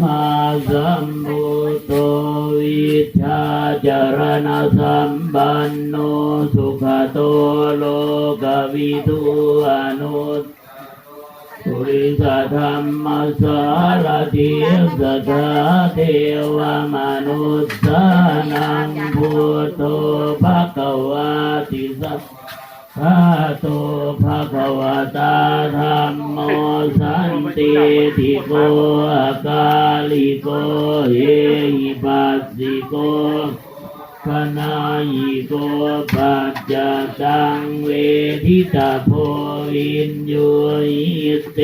มาสัมพุโตวิชาจารณสัมปันโนสุขโตโลกวิทูอนุตปุริสธรรมสารติสทาเทวมนุสสานังพุทโธภะคะวาติสัพ พะโตภะคะวะตาธัมโมสันติติโกอาคาลิโกเหิปัสสิโกคณายิโกปัจจตังเวทิตาโพวินโยอิเต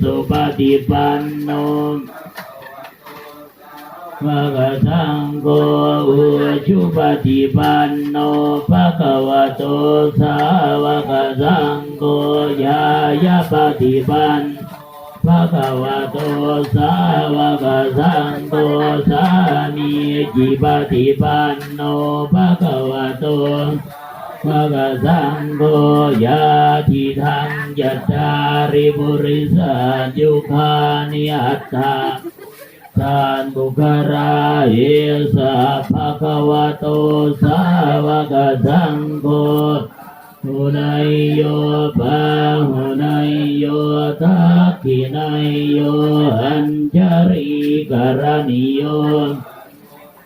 สุปฏิปันโน ภะคะสังโฆอุชุปฏิปันโนภะคะวะโตสาวกสังโฆยายาปฏิปันภะคะวะโตสาวกสังโฆสามีจิปฏิปันโนภะคะวะโตภะคะสังโฆยาทิทังยัตตาริบุริสัยุคานิอัตตา ทานบุคาราเอสะภะคะวะโตสาวกสังโฆหุนายโยปะหุนายโยทักขินายโยอัญชริกรณิโย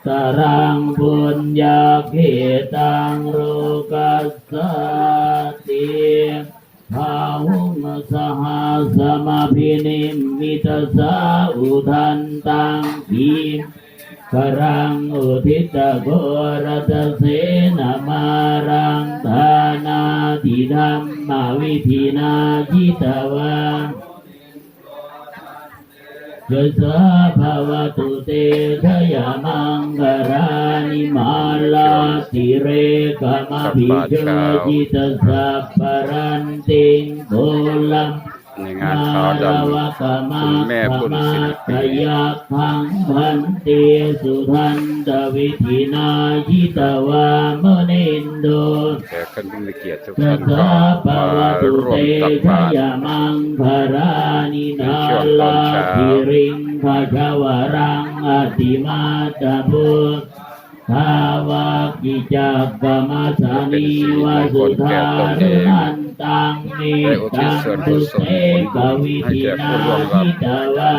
ตารังบุญญาเขตังโรกัสสติ ภาหุงสหัสมาพินิมิตสาอุทันตังทีกรังอุทิตโกรตเสนามารังทานาติธรรมวิธินาจิตวัง ยะสาภาวะตุเตชยมังกรานิมาลาติเรกมภิเจจิตสัพปรันติงโกลัมในงานขาวดำคุณแม่บุญศิลตปียาพังพันเตสุทันตวิธีนายิตวามนินโดแขกคนผู้มีเกียรติทุกสัท่านสก็สะปมาวัตุร่วเตมตักชบาตรยมังคารานิ นาลาภิริงขจาวรังอติมาตะบุทาวากิจักกมาสานีวาสุธารุนันตังเมตังตุเสกวิธินาทิตาวา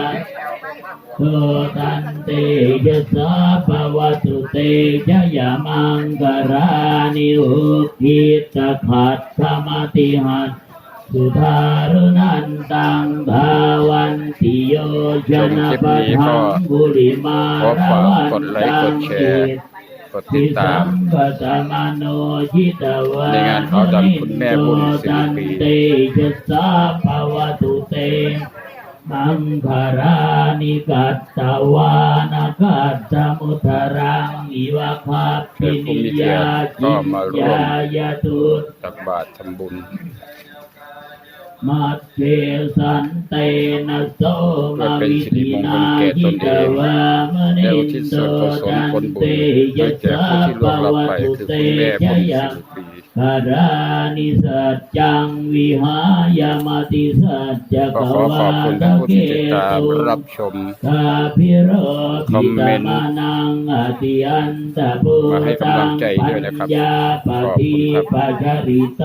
โสตันเตยะสาภวตุเตชะยามังกรานิอุคิตขัดธรรมติหัต สุธารุนันตังภาวันติโยชนะปะทังบุริมาราวันตังดแชเกร์ตกดติดตามในงานขาวดำคุณแม่บุญศิลปีมังคารานิกัตตวานากัตตมุทรังอิวะคาปินิยาจิยายาตุตตักบาตรทำบุญ มัดเกสันเตนะโสมาวิธินาจิตวามนินโตจันเตยะสาปวงลับวไปตุคือเตคุณแม่ชยังลปีคารานิสัจจังวิหายามาติสัจจก็กขอขวาอบคุณตท่านผู้เกที่ติดตามตุรับชมคาพิโรคอพิมเมตนต์มานังอติยันตะพุมาให้ตักำลังใจปัด้วยญนะครับญาปขอบฏิคุณครับปัจจริโต